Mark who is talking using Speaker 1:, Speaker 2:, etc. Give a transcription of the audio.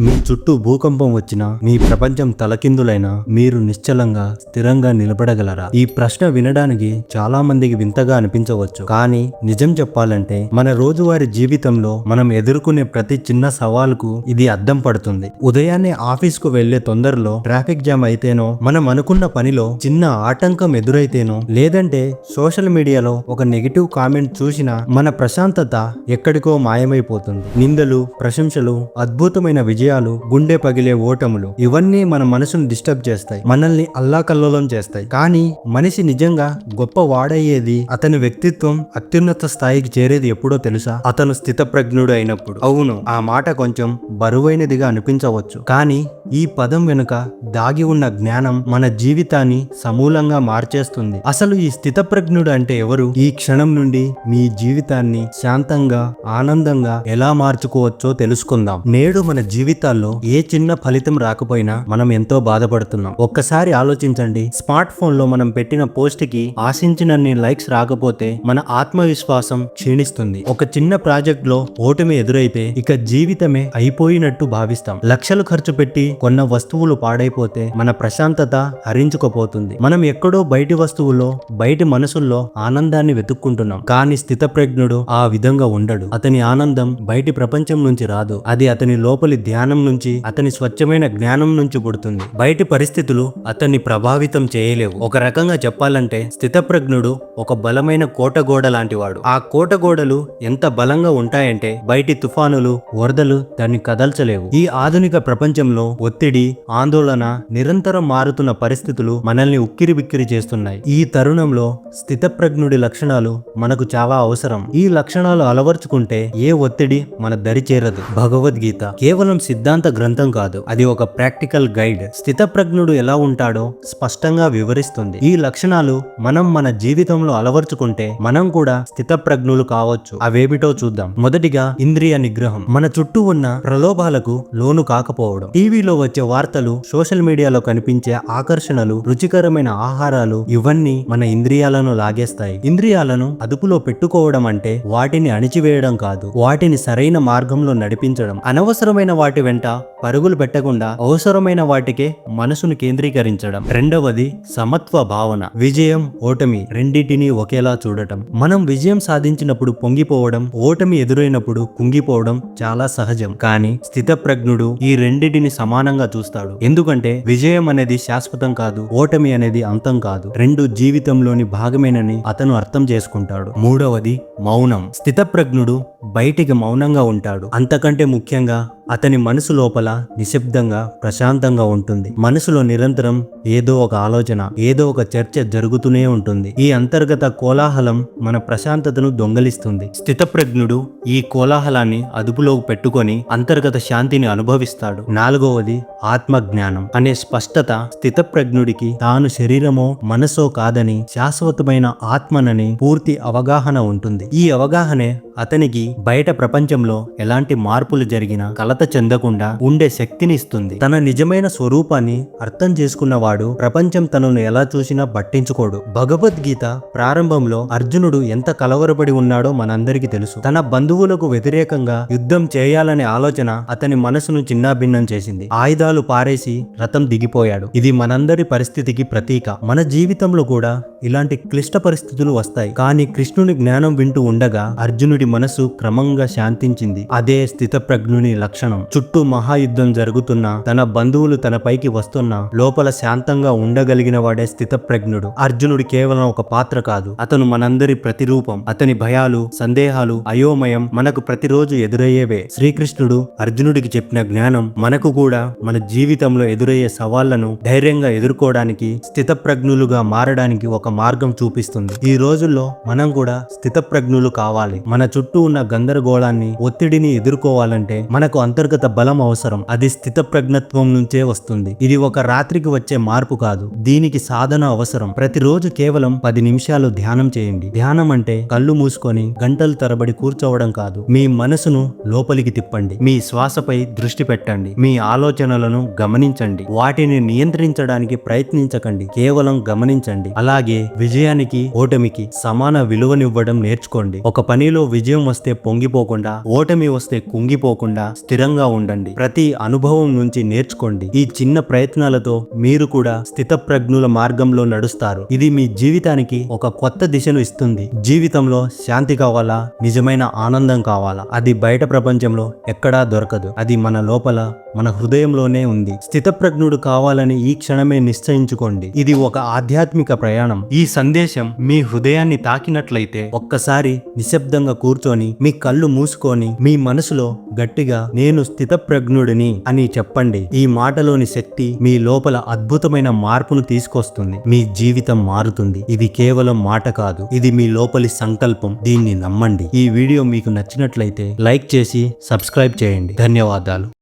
Speaker 1: మీ చుట్టూ భూకంపం వచ్చినా మీ ప్రపంచం తలకిందులైనా మీరు నిశ్చలంగా స్థిరంగా నిలబడగలరా? ఈ ప్రశ్న వినడానికి చాలా మందికి వింతగా అనిపించవచ్చు. కానీ నిజం చెప్పాలంటే మన రోజువారీ జీవితంలో మనం ఎదుర్కొనే ప్రతి చిన్న సవాలుకు ఇది అద్దం పడుతుంది. ఉదయాన్నే ఆఫీస్కు వెళ్ళే తొందరలో ట్రాఫిక్ జామ్ అయితేనో మనం అనుకున్న పనిలో చిన్న ఆటంకం ఎదురైతేనో లేదంటే సోషల్ మీడియాలో ఒక నెగిటివ్ కామెంట్ చూసినా మన ప్రశాంతత ఎక్కడికో మాయమైపోతుంది. నిందలు ప్రశంసలు అద్భుతమైన విజయం విజయాలు గుండె పగిలే ఓటములు ఇవన్నీ మన మనసును డిస్టర్బ్ చేస్తాయి. మనల్ని అల్లాకల్లోలం చేస్తాయి. కానీ మనిషి నిజంగా గొప్ప వాడయ్యేది అతని వ్యక్తిత్వం అత్యున్నత స్థాయికి చేరేది ఎప్పుడో తెలుసా? అతను స్థితప్రజ్ఞుడు అయినప్పుడు. అవును ఆ మాట కొంచెం బరువైనదిగా అనిపించవచ్చు. కానీ ఈ పదం వెనుక దాగి ఉన్న జ్ఞానం మన జీవితాన్ని సమూలంగా మార్చేస్తుంది. అసలు ఈ స్థితప్రజ్ఞుడు అంటే ఎవరు? ఈ క్షణం నుండి మీ జీవితాన్ని శాంతంగా ఆనందంగా ఎలా మార్చుకోవచ్చో తెలుసుకుందాం. నేడు మన జీవితాల్లో ఏ చిన్న ఫలితం రాకపోయినా మనం ఎంతో బాధపడుతున్నాం. ఒక్కసారి ఆలోచించండి. స్మార్ట్ ఫోన్లో మనం పెట్టిన పోస్ట్కి ఆశించినన్ని లైక్స్ రాకపోతే మన ఆత్మవిశ్వాసం క్షీణిస్తుంది. ఒక చిన్న ప్రాజెక్ట్లో ఓటమి ఎదురైతే ఇక జీవితమే అయిపోయినట్టు భావిస్తాం. లక్షలు ఖర్చు పెట్టి కొన్న వస్తువులు పాడైపోతే మన ప్రశాంతత హరించుకుపోతుంది. మనం ఎక్కడో బయటి వస్తువులో బయటి మనసుల్లో ఆనందాన్ని వెతుక్కుంటున్నాం. కానీ స్థితప్రజ్ఞుడు ఆ విధంగా ఉండడు. అతని ఆనందం బయటి ప్రపంచం నుంచి రాదు. అది అతని లోపలి ధ్యానం నుంచి అతని స్వచ్ఛమైన జ్ఞానం నుంచి పుడుతుంది. బయటి పరిస్థితులు అతన్ని ప్రభావితం చేయలేవు. ఒక రకంగా చెప్పాలంటే స్థితప్రజ్ఞుడు ఒక బలమైన కోటగోడ లాంటివాడు. ఆ కోటగోడలు ఎంత బలంగా ఉంటాయంటే బయటి తుఫానులు వరదలు దాన్ని కదల్చలేవు. ఈ ఆధునిక ప్రపంచంలో ఒత్తిడి ఆందోళన నిరంతరం మారుతున్న పరిస్థితులు మనల్ని ఉక్కిరి బిక్కిరి చేస్తున్నాయి. ఈ తరుణంలో స్థితప్రజ్ఞుడి లక్షణాలు మనకు చాలా అవసరం. ఈ లక్షణాలు అలవర్చుకుంటే ఏ ఒత్తిడి మన దరి చేరదు. భగవద్గీత కేవలం సిద్ధాంత గ్రంథం కాదు. అది ఒక ప్రాక్టికల్ గైడ్. స్థితప్రజ్ఞుడు ఎలా ఉంటాడో స్పష్టంగా వివరిస్తుంది. ఈ లక్షణాలు మనం మన జీవితంలో అలవర్చుకుంటే మనం కూడా స్థితప్రజ్ఞులు కావచ్చు. అవేమిటో చూద్దాం. మొదటిగా ఇంద్రియ నిగ్రహం. మన చుట్టూ ఉన్న ప్రలోభాలకు లోను కాకపోవడం. టీవీలో వచ్చే వార్తలు సోషల్ మీడియాలో కనిపించే ఆకర్షణలు రుచికరమైన ఆహారాలు ఇవన్నీ మన ఇంద్రియాలను లాగేస్తాయి. ఇంద్రియాలను అదుపులో పెట్టుకోవడం అంటే వాటిని అణిచివేయడం కాదు. వాటిని సరైన మార్గంలో నడిపించడం. అనవసరమైన వాటి వెంట పరుగులు పెట్టకుండా అవసరమైన వాటికే మనసును కేంద్రీకరించడం. రెండవది సమత్వ భావన. విజయం ఓటమి రెండింటినీ ఒకేలా చూడటం. మనం విజయం సాధించినప్పుడు పొంగిపోవడం ఓటమి ఎదురైనప్పుడు కుంగిపోవడం చాలా సహజం. కానీ స్థితప్రజ్ఞుడు ఈ రెండింటిని సమానంగా చూస్తాడు. ఎందుకంటే విజయం అనేది శాశ్వతం కాదు ఓటమి అనేది అంతం కాదు. రెండు జీవితంలోని భాగమేనని అతను అర్థం చేసుకుంటాడు. మూడవది మౌనం. స్థితప్రజ్ఞుడు బయటికి మౌనంగా ఉంటాడు. అంతకంటే ముఖ్యంగా అతని మనసు లోపల నిశ్శబ్దంగా ప్రశాంతంగా ఉంటుంది. మనసులో నిరంతరం ఏదో ఒక ఆలోచన ఏదో ఒక చర్చ జరుగుతూనే ఉంటుంది. ఈ అంతర్గత కోలాహలం మన ప్రశాంతతను దొంగలిస్తుంది. స్థితప్రజ్ఞుడు ఈ కోలాహలాన్ని అదుపులో పెట్టుకొని అంతర్గత శాంతిని అనుభవిస్తాడు. నాలుగవది ఆత్మజ్ఞానం. అనే స్పష్టత స్థితప్రజ్ఞుడికి తాను శరీరమో మనసో కాదని శాశ్వతమైన ఆత్మనని పూర్తి అవగాహన ఉంటుంది. ఈ అవగాహనే అతనికి బయట ప్రపంచంలో ఎలాంటి మార్పులు జరిగినా కలత చెందకుండా ఉండే శక్తిని ఇస్తుంది. తన నిజమైన స్వరూపాన్ని అర్థం చేసుకున్నవాడు ప్రపంచం తనను ఎలా చూసినా పట్టించుకోడు. భగవద్గీత ప్రారంభంలో అర్జునుడు ఎంత కలవరపడి ఉన్నాడో మనందరికీ తెలుసు. తన బంధువులకు వ్యతిరేకంగా యుద్ధం చేయాలనే ఆలోచన అతని మనసును చిన్నాభిన్నం చేసింది. ఆయుధాలు పారేసి రథం దిగిపోయాడు. ఇది మనందరి పరిస్థితికి ప్రతీక. మన జీవితంలో కూడా ఇలాంటి క్లిష్ట పరిస్థితులు వస్తాయి. కానీ కృష్ణుని జ్ఞానం వింటూ ఉండగా అర్జునుడి మనసు క్రమంగా శాంతించింది. అదే స్థితప్రజ్ఞుని లక్షణం. చుట్టూ మహాయుద్ధం జరుగుతున్నా తన బంధువులు తన పైకి వస్తున్నా లోపల శాంతంగా ఉండగలిగిన వాడే స్థితప్రజ్ఞుడు. అర్జునుడు కేవలం ఒక పాత్ర కాదు. అతను మనందరి ప్రతిరూపం. అతని భయాలు సందేహాలు అయోమయం మనకు ప్రతిరోజు ఎదురయ్యేవే. శ్రీకృష్ణుడు అర్జునుడికి చెప్పిన జ్ఞానం మనకు కూడా మన జీవితంలో ఎదురయ్యే సవాళ్ళను ధైర్యంగా ఎదుర్కోవడానికి స్థితప్రజ్ఞులుగా మారడానికి ఒక మార్గం చూపిస్తుంది. ఈ రోజుల్లో మనం కూడా స్థితప్రజ్ఞులు కావాలి. మన చుట్టూ ఉన్న గందరగోళాన్ని ఒత్తిడిని ఎదుర్కోవాలంటే మనకు అంతర్గత బలం అవసరం. అది స్థితప్రజ్ఞత్వం నుంచే వస్తుంది. ఇది ఒక రాత్రికి వచ్చే మార్పు కాదు. దీనికి సాధన అవసరం. ప్రతిరోజు కేవలం పది నిమిషాలు ధ్యానం చేయండి. ధ్యానం అంటే కళ్ళు మూసుకొని గంటలు తరబడి కూర్చోవడం కాదు. మీ మనసును లోపలికి తిప్పండి. మీ శ్వాసపై దృష్టి పెట్టండి. మీ ఆలోచనలను గమనించండి. వాటిని నియంత్రించడానికి ప్రయత్నించకండి. కేవలం గమనించండి. అలాగే విజయానికి ఓటమికి సమాన విలువనివ్వడం నేర్చుకోండి. ఒక పనిలో విజయం విజయం వస్తే పొంగిపోకుండా ఓటమి వస్తే కుంగిపోకుండా స్థిరంగా ఉండండి. ప్రతి అనుభవం నుంచి నేర్చుకోండి. ఈ చిన్న ప్రయత్నాలతో మీరు కూడా స్థితప్రజ్ఞుల మార్గంలో నడుస్తారు. ఇది మీ జీవితానికి ఒక కొత్త దిశను ఇస్తుంది. జీవితంలో శాంతి కావాలా? నిజమైన ఆనందం కావాలా? అది బయట ప్రపంచంలో ఎక్కడా దొరకదు. అది మన లోపల మన హృదయంలోనే ఉంది. స్థితప్రజ్ఞుడు కావాలని ఈ క్షణమే నిశ్చయించుకోండి. ఇది ఒక ఆధ్యాత్మిక ప్రయాణం. ఈ సందేశం మీ హృదయాన్ని తాకినట్లయితే ఒక్కసారి నిశ్శబ్దంగా కూర్చొని మీ కళ్ళు మూసుకొని మీ మనసులో గట్టిగా నేను స్థితప్రజ్ఞుడిని అని చెప్పండి. ఈ మాటలోని శక్తి మీ లోపల అద్భుతమైన మార్పును తీసుకొస్తుంది. మీ జీవితం మారుతుంది. ఇది కేవలం మాట కాదు. ఇది మీ లోపలి సంకల్పం. దీన్ని నమ్మండి. ఈ వీడియో మీకు నచ్చినట్లయితే లైక్ చేసి సబ్స్క్రైబ్ చేయండి. ధన్యవాదాలు.